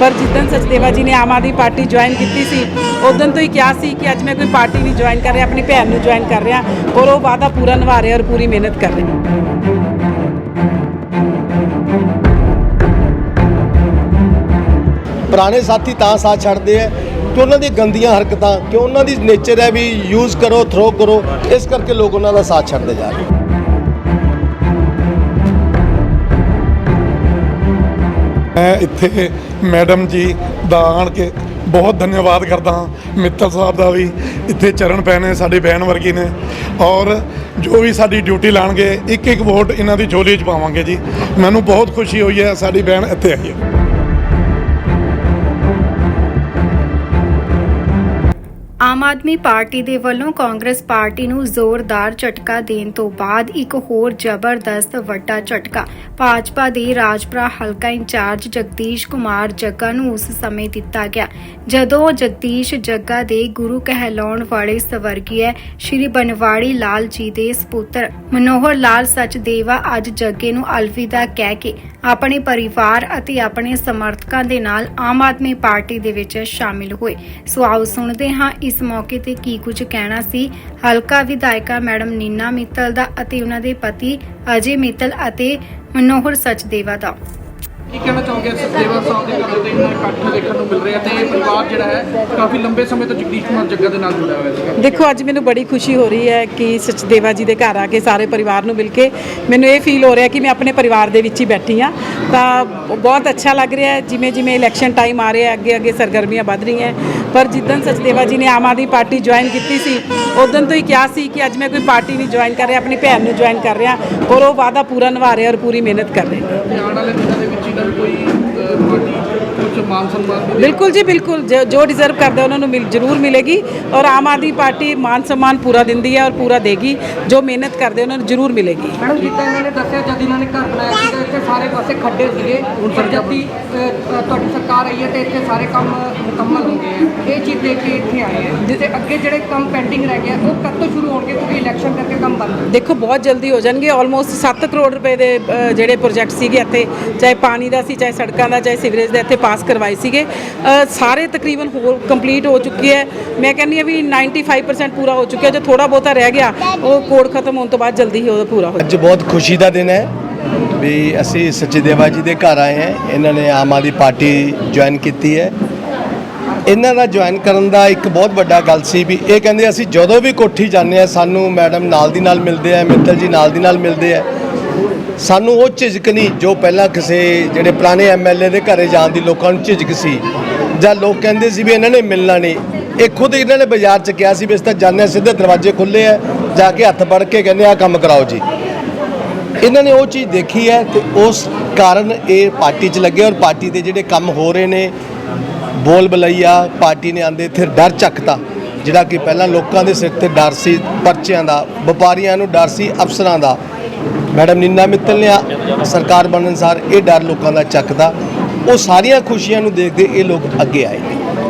ਪਰ ਜਿੱਦਣ ਸਚਦੇਵਾ ਜੀ ਨੇ ਆਮ ਆਦਮੀ ਪਾਰਟੀ ਜੁਆਇਨ ਕੀਤੀ ਸੀ ਉਦੋਂ ਤੋਂ ਹੀ ਕਿਹਾ ਸੀ ਕਿ ਅੱਜ ਮੈਂ ਕੋਈ ਪਾਰਟੀ ਨਹੀਂ ਜੁਆਇਨ ਕਰ ਰਿਹਾ, ਆਪਣੀ ਭੈਣ ਨੂੰ ਜੁਆਇਨ ਕਰ ਰਿਹਾ, ਔਰ ਉਹ ਵਾਅਦਾ ਪੂਰਾ ਨਿਭਾ ਰਿਹਾ ਔਰ ਪੂਰੀ ਮਿਹਨਤ ਕਰ ਰਿਹਾ। ਪੁਰਾਣੇ ਸਾਥੀ ਤਾਂ ਸਾਥ ਛੱਡਦੇ ਆ ਕਿ ਉਹਨਾਂ ਦੀ ਗੰਦੀਆਂ ਹਰਕਤਾਂ, ਕਿ ਉਹਨਾਂ ਦੀ ਨੇਚਰ ਹੈ ਵੀ ਯੂਜ਼ ਕਰੋ ਥਰੋ ਕਰੋ, ਇਸ ਕਰਕੇ ਲੋਕ ਉਹਨਾਂ ਦਾ ਸਾਥ ਛੱਡਦੇ ਜਾ ਰਹੇ ਮੈਂ ਇੱਥੇ ਮੈਡਮ ਜੀ ਦਾ ਆਣ ਕੇ ਬਹੁਤ ਧੰਨਵਾਦ ਕਰਦਾ ਹਾਂ, ਮਿੱਤਲ ਸਾਹਿਬ ਦਾ ਵੀ। ਇੱਥੇ ਚਰਨ ਪਏ ਨੇ, ਸਾਡੀ ਬਹਿਣ ਵਰਗੀ ਨੇ। ਔਰ ਜੋ ਵੀ ਸਾਡੀ ਡਿਊਟੀ ਲਾਣਗੇ ਇੱਕ ਇੱਕ ਵੋਟ ਇਹਨਾਂ ਦੀ ਝੋਲੀ 'ਚ ਪਾਵਾਂਗੇ ਜੀ। ਮੈਨੂੰ ਬਹੁਤ ਖੁਸ਼ੀ ਹੋਈ ਹੈ, ਸਾਡੀ ਬਹਿਣ ਇੱਥੇ ਆਈ ਹੈ। ਆਦਮੀ ਪਾਰਟੀ ਦੇ ਵੱਲੋਂ ਕਾਂਗਰਸ ਪਾਰਟੀ ਨੂੰ ਜ਼ੋਰਦਾਰ ਝਟਕਾ ਦੇਣ ਤੋਂ ਬਾਅਦ ਇੱਕ ਹੋਰ ਜ਼ਬਰਦਸਤ ਵੱਡਾ ਝਟਕਾ। ਭਾਜਪਾ ਦੇ ਰਾਜਪੁਰਾ ਹਲਕਾ ਇੰਚਾਰਜ ਜਗਦੀਸ਼ ਕੁਮਾਰ ਜੱਗਾ ਨੂੰ ਉਸ ਸਮੇਂ ਦਿੱਤਾ ਗਿਆ। ਜਦੋਂ ਜਗਦੀਸ਼ ਜੱਗਾ ਦੇ ਗੁਰੂ ਕਹਿਲਾਉਣ ਵਾਲੇ ਸਵਰਗੀਏ ਸ਼੍ਰੀ ਬਨਵਾੜੀ ਲਾਲ ਜੀ ਦੇ ਸਪੁੱਤਰ ਮਨੋਹਰ ਲਾਲ ਸਚਦੇਵਾ ਅੱਜ ਜੱਗੇ ਨੂੰ ਅਲਵਿਦਾ ਕਹਿ ਕੇ ਆਪਣੇ ਪਰਿਵਾਰ ਅਤੇ ਆਪਣੇ ਸਮਰਥਕਾਂ ਦੇ ਨਾਲ ਆਮ ਆਦਮੀ ਪਾਰਟੀ ਦੇ ਵਿੱਚ ਸ਼ਾਮਿਲ ਹੋਏ। ਸੋ ਆਓ ਸੁਣਦੇ ਹਾਂ ਇਸ ਮੌਕੇ ਤੇ ਕੀ ਕੁਝ ਕਹਿਣਾ ਸੀ। ਹਲਕਾ ਵਿਧਾਇਕਾ ਮੈਡਮ ਨੀਨਾ ਮਿੱਤਲ ਦਾ ਅਤੇ ਉਹਨਾਂ ਦੇ ਪਤੀ ਅਜੇ ਮਿੱਤਲ ਅਤੇ ਮਨੋਹਰ ਸਚਦੇਵਾ ਦਾ। ਕੀ ਕਹਿਣਾ ਚਾਹੋਗੇ? ਸਤਦੇਵਾ ਸਾਹਿਬ ਦੇ ਘਰ ਦੇ ਇੰਨਾ ਇਕੱਠ ਦੇਖਣ ਨੂੰ ਮਿਲ ਰਿਹਾ ਤੇ ਇਹ ਪਰਿਵਾਰ ਜਿਹੜਾ ਹੈ ਕਾਫੀ ਲੰਬੇ ਸਮੇਂ ਤੋਂ ਜਗਦੀਸ਼ ਕੁਮਾਰ ਜੱਗਾ ਦੇ ਨਾਲ ਜੁੜਿਆ ਹੋਇਆ ਸੀਗਾ ਦੇਖੋ ਅੱਜ ਮੈਨੂੰ ਬੜੀ ਖੁਸ਼ੀ ਹੋ ਰਹੀ ਹੈ ਕਿ ਸਚਦੇਵਾ ਜੀ ਦੇ ਘਰ ਆ ਕੇ ਸਾਰੇ ਪਰਿਵਾਰ ਨੂੰ ਮਿਲ ਕੇ ਮੈਨੂੰ ਇਹ ਫੀਲ ਹੋ ਰਿਹਾ ਕਿ ਮੈਂ ਆਪਣੇ ਪਰਿਵਾਰ ਦੇ ਵਿੱਚ ਹੀ ਬੈਠੀ ਹਾਂ। ਤਾਂ ਬਹੁਤ ਅੱਛਾ ਲੱਗ ਰਿਹਾ ਹੈ ਜਿਵੇਂ ਜਿਵੇਂ ਇਲੈਕਸ਼ਨ ਟਾਈਮ ਆ ਰਿਹਾ ਹੈ ਅੱਗੇ ਅੱਗੇ ਸਰਗਰਮੀਆਂ ਵੱਧ ਰਹੀਆਂ ਪਰ ਜਿੱਦਣ ਸਚਦੇਵਾ ਜੀ ਨੇ ਆਮ ਆਦਮੀ ਪਾਰਟੀ ਜੁਆਇਨ ਕੀਤੀ ਸੀ ਉਦੋਂ ਤੋਂ ਹੀ ਕਿਹਾ ਸੀ ਕਿ ਅੱਜ ਮੈਂ ਕੋਈ ਪਾਰਟੀ ਨਹੀਂ ਜੁਆਇਨ ਕਰ ਰਿਹਾ, ਆਪਣੀ ਭੈਣ ਨੂੰ ਜੁਆਇਨ ਕਰ ਰਿਹਾ ਔਰ ਉਹ ਵਾਅਦਾ ਪੂਰਾ ਨਿਭਾ ਰਿਹਾ ਔਰ ਪੂਰੀ ਮਿਹਨਤ ਕਰ ਰਿਹਾ। ਆਉਣ ਵਾਲੇ ਦਿਨਾਂ ਦੇ ਵਿੱਚ ਇਹਨਾਂ ਕੋਈ ਪਾਰਟੀ ਮਾਨ ਸਨਮਾਨ ਬਿਲਕੁਲ ਜੀ ਬਿਲਕੁਲ। ਜੋ- ਡਿਜ਼ਰਵ ਕਰਦੇ ਉਹਨਾਂ ਨੂੰ ਜ਼ਰੂਰ ਮਿਲੇਗੀ। ਔਰ ਆਮ ਆਦਮੀ ਪਾਰਟੀ ਮਾਨ ਸਨਮਾਨ ਪੂਰਾ ਦਿੰਦੀ ਹੈ ਔਰ ਪੂਰਾ ਦੇਗੀ। ਜੋ ਮਿਹਨਤ ਕਰਦੇ ਉਹਨਾਂ ਨੂੰ ਜ਼ਰੂਰ ਮਿਲੇਗੀ। ਮੈਡਮ ਜਿੱਦਾਂ ਇਹਨਾਂ ਨੇ ਦੱਸਿਆ ਜਦ ਇਹਨਾਂ ਨੇ ਘਰ ਬਣਾਇਆ ਸੀਗਾ ਇੱਥੇ ਸਾਰੇ ਪਾਸੇ ਖੱਡੇ ਸੀਗੇ। ਹੁਣ ਸਰ ਜਦ ਦੀ ਅ, ਅ, ਤੁਹਾਡੀ ਸਰਕਾਰ ਆਈ ਹੈ ਤੇ ਇੱਥੇ ਸਾਰੇ ਕੰਮ ਮੁਕੰਮਲ ਹੋ ਗਏ ਹੈ। ਇਹ ਚੀਜ਼ ਦੇਖ ਕੇ ਇੱਥੇ ਆਏ ਹੈ। ਤੇ ਅੱਗੇ ਜਿਹੜੇ ਕੰਮ ਪੈਂਡਿੰਗ ਰਹਿ ਗਏ ਆ, ਉਹ ਕਦ ਤੋਂ ਸ਼ੁਰੂ ਹੋਣਗੇ? ਕਿਉਂਕਿ ਇਲੈਕਸ਼ਨ ਕਰਕੇ ਕੰਮ ਬੰਦ ਹੈ। ਦੇਖੋ ਬਹੁਤ ਜਲਦੀ ਹੋ ਜਾਣਗੇ। ਆਲਮੋਸਟ 7 ਕਰੋੜ ਰੁਪਏ ਦੇ ਜਿਹੜੇ ਪ੍ਰੋਜੈਕਟ ਸੀਗੇ ਇੱਥੇ ਚਾਹੇ ਪਾਣੀ ਦਾ ਸੀ ਚਾਹੇ ਸੜਕਾਂ ਦਾ ਚਾਹੇ ਸੀਵਰੇਜ ਦਾ ਇੱਥੇ ਪਾਸ ਕਰਵਾਏ ਸੀਗੇ। ਸਾਰੇ ਤਕਰੀਬਨ ਹੋਰ ਕੰਪਲੀਟ ਹੋ ਚੁੱਕੀ ਹੈ। ਮੈਂ ਕਹਿੰਦੀ ਹਾਂ ਵੀ 95% ਪੂਰਾ ਹੋ ਚੁੱਕਿਆ। ਜੋ ਥੋੜਾ ਬਹੁਤਾ ਰਹਿ ਗਿਆ, ਉਹ ਕੋਡ ਖਤਮ ਹੋਣ ਤੋਂ ਬਾਅਦ ਜਲਦੀ ਹੀ ਉਹ ਪੂਰਾ ਹੋ ਅੱਜ ਬਹੁਤ ਖੁਸ਼ੀ ਦਾ ਦਿਨ ਹੈ ਵੀ ਅਸੀਂ ਸਚਦੇਵਾ ਜੀ ਦੇ ਘਰ ਆਏ ਹਾਂ। ਇਹਨਾਂ ਨੇ ਆਮ ਆਦਮੀ ਪਾਰਟੀ ਜੁਆਇਨ ਕੀਤੀ ਹੈ। ਇਹਨਾਂ ਦਾ ਜੁਆਇਨ ਕਰਨ ਦਾ ਇੱਕ ਬਹੁਤ ਵੱਡਾ ਗੱਲ ਸੀ ਵੀ ਇਹ ਕਹਿੰਦੇ ਅਸੀਂ ਜਦੋਂ ਵੀ ਕੋਠੀ ਜਾਂਦੇ ਆ ਸਾਨੂੰ ਮੈਡਮ ਨਾਲ ਦੀ ਨਾਲ ਮਿਲਦੇ ਆ, ਮਿੱਤਲ ਜੀ ਨਾਲ ਦੀ ਨਾਲ ਮਿਲਦੇ ਆ। ਸਾਨੂੰ ਉਹ ਝਿਜਕ ਨਹੀਂ ਜੋ ਪਹਿਲਾਂ ਕਿਸੇ ਜਿਹੜੇ ਪੁਰਾਣੇ ਐਮਐਲਏ ਦੇ ਘਰੇ ਜਾਣ ਦੀ ਲੋਕਾਂ ਨੂੰ ਝਿਜਕ ਸੀ। ਜਾਂ ਲੋਕ ਕਹਿੰਦੇ ਸੀ ਵੀ ਇਹਨਾਂ ਨੇ ਮਿਲਣਾ ਨਹੀਂ। ਇਹ ਖੁਦ ਇਹਨਾਂ ਨੇ ਬਾਜ਼ਾਰ 'ਚ ਕਿਹਾ ਸੀ ਵੀ ਇਸ ਤਾਂ ਜਾਂਦੇ ਹਾਂ, ਸਿੱਧੇ ਦਰਵਾਜ਼ੇ ਖੁੱਲੇ ਆ ਜਾ ਕੇ ਹੱਥ ਫੜ ਕੇ ਕਹਿੰਦੇ ਆ ਕੰਮ ਕਰਾਓ ਜੀ। ਇਹਨਾਂ ਨੇ ਉਹ ਚੀਜ਼ ਦੇਖੀ ਹੈ ਤੇ ਉਸ ਕਾਰਨ ਇਹ ਪਾਰਟੀ 'ਚ ਲੱਗੇ ਔਰ ਪਾਰਟੀ ਦੇ ਜਿਹੜੇ ਕੰਮ ਹੋ ਰਹੇ ਨੇ ਬੋਲ ਬਲਈਆ ਪਾਰਟੀ ਨੇ ਆਂਦੇ ਇੱਥੇ ਡਰ ਚੱਕਤਾ ਜਿਹੜਾ ਕਿ ਪਹਿਲਾਂ ਲੋਕਾਂ ਦੇ ਸਿਰ ਤੇ ਡਰ ਸੀ ਪਰਚਿਆਂ ਦਾ ਵਪਾਰੀਆਂ ਨੂੰ ਡਰ ਸੀ ਅਫਸਰਾਂ ਦਾ। ਮੈਡਮ ਨਿੰਨਾ ਮਿੱਤਲ ਨੇ ਆ- ਸਰਕਾਰ ਬਣਨ ਸਾਰ ਇਹ ਡਰ ਲੋਕਾਂ ਦਾ ਚੱਕਦਾ। ਉਹ ਸਾਰੀਆਂ ਖੁਸ਼ੀਆਂ ਨੂੰ ਦੇਖਦੇ ਇਹ ਲੋਕ ਅੱਗੇ ਆਏ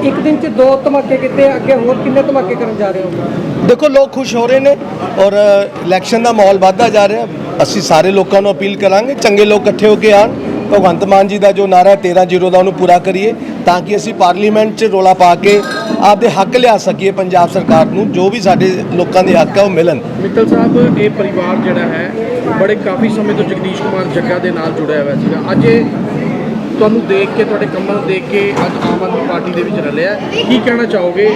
ਇੱਕ ਦਿਨ 'ਚ ਦੋ ਧਮਾਕੇ ਕੀਤੇ ਅੱਗੇ ਹੋਰ ਕਿੰਨੇ ਧਮਾਕੇ ਕਰਨ ਜਾ ਰਹੇ ਹੋ? ਦੇਖੋ ਲੋਕ ਖੁਸ਼ ਹੋ ਰਹੇ ਨੇ ਔਰ ਇਲੈਕਸ਼ਨ ਦਾ ਮਾਹੌਲ ਵੱਧਦਾ ਜਾ ਰਿਹਾ। ਅਸੀਂ ਸਾਰੇ ਲੋਕਾਂ ਨੂੰ ਅਪੀਲ ਕਰਾਂਗੇ ਚੰਗੇ ਲੋਕ ਇਕੱਠੇ ਹੋ ਕੇ ਆਣ। ਭਗਵੰਤ ਮਾਨ ਜੀ ਦਾ ਜੋ ਨਾਰਾ 13-0 ਦਾ ਉਹਨੂੰ ਪੂਰਾ ਕਰੀਏ ਤਾਂ ਕਿ ਅਸੀਂ ਪਾਰਲੀਮੈਂਟ 'ਚ ਰੋਲਾ ਪਾ ਕੇ ਆਪਦੇ ਹੱਕ ਲਿਆ ਸਕੀਏ ਪੰਜਾਬ ਸਰਕਾਰ ਨੂੰ ਜੋ ਵੀ ਸਾਡੇ ਲੋਕਾਂ ਦੇ ਹੱਕ ਆ ਉਹ ਮਿਲਣ। ਮਿੱਤਲ ਸਾਹਿਬ ਇਹ ਪਰਿਵਾਰ ਜਿਹੜਾ ਹੈ ਬੜੇ ਕਾਫੀ ਸਮੇਂ ਤੋਂ ਜਗਦੀਸ਼ ਕੁਮਾਰ ਜੱਗਾ ਦੇ ਨਾਲ ਜੁੜਿਆ ਹੋਇਆ ਸੀਗਾ। ਅੱਜ ਇਹ ਤੁਹਾਨੂੰ ਦੇਖ ਕੇ ਤੁਹਾਡੇ ਕੰਮਾਂ ਨੂੰ ਦੇਖ ਕੇ ਅੱਜ ਆਮ ਆਦਮੀ ਪਾਰਟੀ ਦੇ ਵਿੱਚ ਰਲਿਆ। ਕੀ ਕਹਿਣਾ ਚਾਹੋਗੇ?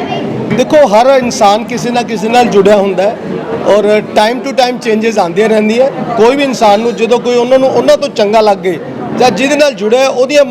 ਦੇਖੋ ਹਰ ਇਨਸਾਨ ਕਿਸੇ ਨਾ ਕਿਸੇ ਨਾਲ ਜੁੜਿਆ ਹੁੰਦਾ ਹੈ ਔਰ ਟਾਈਮ ਟੂ ਟਾਈਮ ਚੇਂਜਸ ਆਉਂਦੀਆਂ ਰਹਿੰਦੀਆਂ ਕੋਈ ਵੀ ਇਨਸਾਨ ਨੂੰ ਜਦੋਂ ਕੋਈ ਉਹਨਾਂ ਨੂੰ ਉਹਨਾਂ ਤੋਂ ਚੰਗਾ ਲੱਗੇ ਜਾਂ ਜਿਹਦੇ ਨਾਲ ਜੁੜਿਆ ਉਹਦੀਆਂ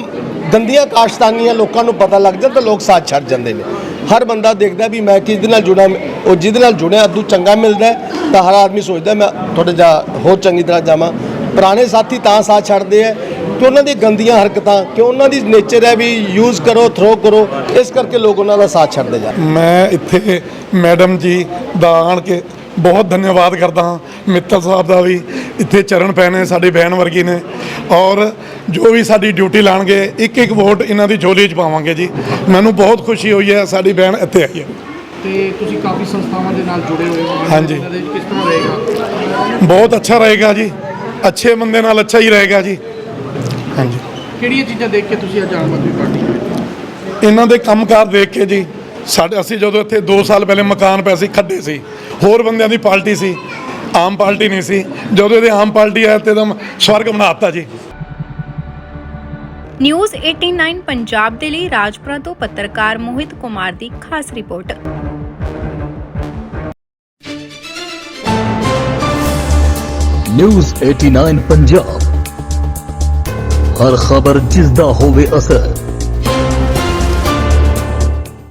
ਗੰਦੀਆਂ ਕਾਸ਼ਤਾਨੀਆਂ ਲੋਕਾਂ ਨੂੰ ਪਤਾ ਲੱਗ ਜਾਂਦਾ ਤਾਂ ਲੋਕ ਸਾਥ ਛੱਡ ਜਾਂਦੇ ਨੇ। ਹਰ ਬੰਦਾ ਦੇਖਦਾ ਵੀ ਮੈਂ ਕਿਹਦੇ ਨਾਲ ਜੁੜਾ, ਉਹ ਜਿਹਦੇ ਨਾਲ ਜੁੜਿਆ ਅੱਦੂ ਚੰਗਾ ਮਿਲਦਾ ਤਾਂ ਹਰ ਆਦਮੀ ਸੋਚਦਾ ਮੈਂ ਥੋੜਾ ਜਿਹਾ ਹੋਰ ਚੰਗੀ ਤਰ੍ਹਾਂ ਜਾਵਾਂ। ਪੁਰਾਣੇ ਸਾਥੀ ਤਾਂ ਸਾਥ ਛੱਡਦੇ ਆ ਕਿ ਉਹਨਾਂ ਦੀ ਗੰਦੀਆਂ ਹਰਕਤਾਂ, ਕਿ ਉਹਨਾਂ ਦੀ ਨੇਚਰ ਹੈ ਵੀ ਯੂਜ਼ ਕਰੋ ਥਰੋ ਕਰੋ, ਇਸ ਕਰਕੇ ਲੋਕ ਉਹਨਾਂ ਦਾ ਸਾਥ ਛੱਡਦੇ ਜਾ ਮੈਂ ਇੱਥੇ ਮੈਡਮ ਜੀ ਦਾ ਆਣ ਕੇ ਬਹੁਤ ਧੰਨਵਾਦ ਕਰਦਾ ਹਾਂ ਮਿੱਤਲ ਸਾਹਿਬ ਦਾ ਵੀ ਇੱਥੇ ਚਰਨ ਪਏ ਨੇ ਸਾਡੀ ਬਹਿਣ ਵਰਗੀ ਨੇ। ਔਰ ਜੋ ਵੀ ਸਾਡੀ ਡਿਊਟੀ ਲਾਣਗੇ ਇੱਕ ਇੱਕ ਵੋਟ ਇਹਨਾਂ ਦੀ ਝੋਲੀ 'ਚ ਪਾਵਾਂਗੇ ਜੀ। ਮੈਨੂੰ ਬਹੁਤ ਖੁਸ਼ੀ ਹੋਈ ਹੈ ਸਾਡੀ ਬਹਿਣ ਇੱਥੇ ਆਈ ਹੈ। ਤੇ ਤੁਸੀਂ ਕਾਫੀ ਸੰਸਥਾਵਾਂ ਦੇ ਨਾਲ ਜੁੜੇ ਹੋਏ ਹੋ ਹਾਂਜੀ। ਇਹਨਾਂ ਦੇ ਕਿਸ ਤਰ੍ਹਾਂ ਰਹੇਗਾ? ਬਹੁਤ ਅੱਛਾ ਰਹੇਗਾ ਜੀ। ਅੱਛੇ ਬੰਦੇ ਨਾਲ ਅੱਛਾ ਹੀ ਰਹੇਗਾ ਜੀ। ਹਾਂਜੀ। ਕਿਹੜੀਆਂ ਚੀਜ਼ਾਂ ਦੇਖ ਕੇ ਤੁਸੀਂ ਅੱਜ ਆਮ ਆਦਮੀ ਪਾਰਟੀ ਇਹਨਾਂ ਦੇ ਕੰਮਕਾਰ ਦੇਖ ਕੇ ਜੀ ਸਾਡੇ ਅਸੀਂ ਜਦੋਂ ਇੱਥੇ 2 ਸਾਲ ਪਹਿਲੇ ਮਕਾਨ ਪਏ ਸੀ ਖੱਡੇ ਸੀ। ਹੋਰ ਬੰਦਿਆਂ ਦੀ ਪਾਰਟੀ ਸੀ ਆਮ ਪਾਰਟੀ ਨਹੀਂ ਸੀ। ਜਦੋਂ ਇਹਦੇ ਆਮ ਪਾਰਟੀ ਆਇਆ ਤੇ ਦਮ ਸਵਰਗ ਬਣਾਤਾ ਜੀ। ਨਿਊਜ਼ 89 ਪੰਜਾਬ ਦੇ ਲਈ ਰਾਜਪੁਰਾ ਤੋਂ ਪੱਤਰਕਾਰ ਮੋਹਿਤ ਕੁਮਾਰ ਦੀ ਖਾਸ ਰਿਪੋਰਟ। ਨਿਊਜ਼ 89 ਪੰਜਾਬ। ਹਰ ਖਬਰ ਜਿਸ ਦਾ ਹੋਵੇ ਅਸਰ।